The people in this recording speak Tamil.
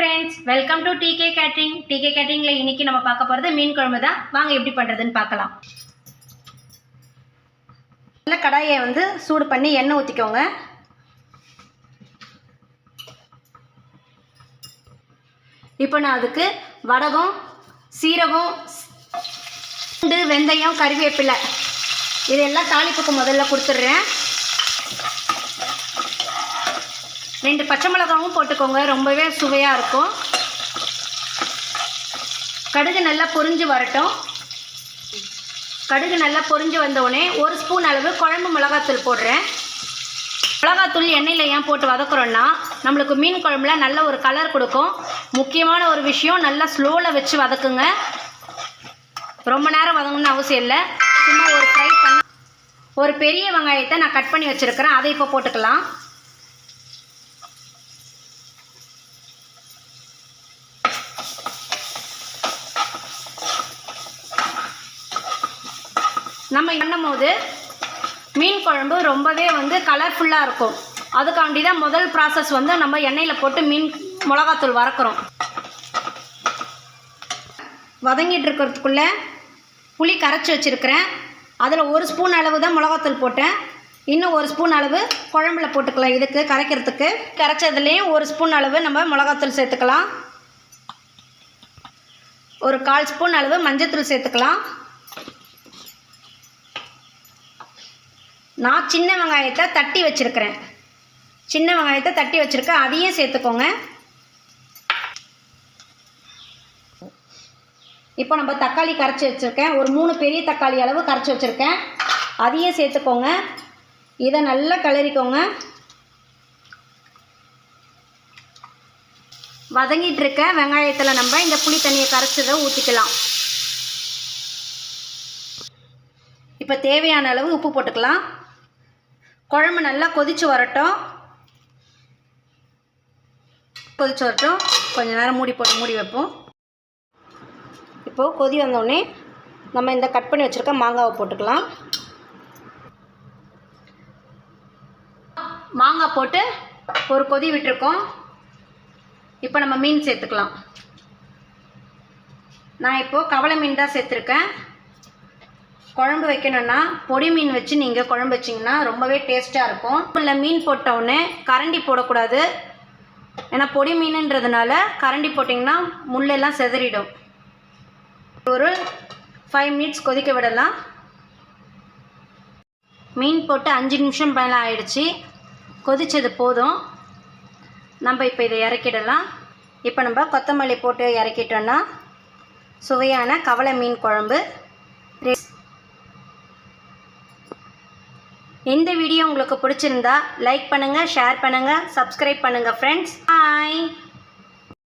Friends welcome to DK catering DK கேட்ரிங்கில் இன்னைக்கு நம்ம பார்க்க போகிறது மீன் குழம்பு தான். வாங்க எப்படி பண்ணுறதுன்னு பார்க்கலாம். நல்ல கடாயை வந்து சூடு பண்ணி எண்ணெய் ஊற்றிக்கோங்க இப்போ நான் அதுக்கு வடகம் சீரகம் பூண்டு வெந்தயம் கறிவேப்பிலை இதெல்லாம் தாளிப்புக்கு முதல்ல கொடுத்துட்றேன். ரெண்டு பச்சை மிளகாவும் போட்டுக்கோங்க. ரொம்பவே சுவையாக இருக்கும். கடுகு நல்லா பொரிஞ்சு வரட்டும். கடுகு நல்லா பொரிஞ்சு வந்தோடனே ஒரு ஸ்பூன் அளவு குழம்பு மிளகாத்தூள் போடுறேன். மிளகாத்தூள் எண்ணெயில் ஏன் போட்டு வதக்குறோன்னா நம்மளுக்கு மீன் குழம்புல நல்ல ஒரு கலர் கொடுக்கும். முக்கியமான ஒரு விஷயம் நல்லா ஸ்லோவில் வச்சு வதக்குங்க. ரொம்ப நேரம் வதங்கணும்னு அவசியம் இல்லை. சும்மா ஒரு ஃப்ரை பண்ண ஒரு பெரிய வெங்காயத்தை நான் கட் பண்ணி வச்சுருக்கிறேன். அதை இப்போ போட்டுக்கலாம். நம்ம பண்ணும் போது மீன் குழம்பு ரொம்பவே வந்து கலர்ஃபுல்லாக இருக்கும். அதுக்காண்டி தான் முதல் ப்ராசஸ் வந்து நம்ம எண்ணெயில் போட்டு மீன் மிளகாத்தூள் வறக்கிறோம். வதங்கிட்டு இருக்கிறதுக்குள்ளே புளி கரைச்சி வச்சுருக்கிறேன். அதில் ஒரு ஸ்பூன் அளவு தான் மிளகாத்தூள் போட்டேன். இன்னும் ஒரு ஸ்பூன் அளவு குழம்புல போட்டுக்கலாம் இதுக்கு கரைக்கிறதுக்கு. கரைச்சதுலேயும் ஒரு ஸ்பூன் அளவு நம்ம மிளகாத்தூள் சேர்த்துக்கலாம். ஒரு கால் ஸ்பூன் அளவு மஞ்சத்தூள் சேர்த்துக்கலாம். நான் சின்ன வெங்காயத்தை தட்டி வச்சுருக்கிறேன். சின்ன வெங்காயத்தை தட்டி வச்சுருக்கேன் அதையும் சேர்த்துக்கோங்க. இப்போ நம்ம தக்காளி கரைச்சி வச்சுருக்கேன். ஒரு மூணு பெரிய தக்காளி அளவு கரைச்சி வச்சுருக்கேன். அதையும் சேர்த்துக்கோங்க. இதை நல்லா கிளறிக்கோங்க. வதங்கிட்டு இருக்க வெங்காயத்தில் நம்ம இந்த புளி தண்ணியை கரைச்சதை ஊற்றிக்கலாம் இப்போ தேவையான அளவு உப்பு போட்டுக்கலாம். குழம்பு நல்லா கொதித்து வரட்டும். கொதித்து வரட்டும். கொஞ்சம் நேரம் மூடி போட்டு மூடி வைப்போம். இப்போது கொதி வந்தோடனே நம்ம இந்த கட் பண்ணி வச்சுருக்க மாங்காவை போட்டுக்கலாம். மாங்காய் போட்டு ஒரு கொதி விட்டுருக்கோம். இப்போ நம்ம மீன் சேர்த்துக்கலாம். நான் இப்போது கவலை மீன் தான் சேர்த்துருக்கேன். குழம்பு வைக்கணும்னா பொடி மீன் வச்சு நீங்கள் குழம்பு வச்சிங்கன்னா ரொம்பவே டேஸ்ட்டாக இருக்கும். இல்லை மீன் போட்டவுடனே கரண்டி போடக்கூடாது. ஏன்னா பொடி மீனுன்றதுனால கரண்டி போட்டிங்கன்னா முள்ளெல்லாம் செதறிடும். ஒரு ஃபைவ் மினிட்ஸ் கொதிக்க விடலாம். மீன் போட்டு அஞ்சு நிமிஷம் மேலே ஆயிடுச்சு. கொதித்தது போதும். நம்ம இப்போ இதை இறக்கிடலாம். இப்போ நம்ம கொத்தமல்லி போட்டு இறக்கிட்டோன்னா சுவையான கவலை மீன் குழம்பு. இந்த வீடியோ உங்களுக்கு பிடிச்சிருந்தா லைக் பண்ணுங்கள் ஷேர் பண்ணுங்கள் சப்ஸ்கிரைப் பண்ணுங்கள் ஃப்ரெண்ட்ஸ் பாய்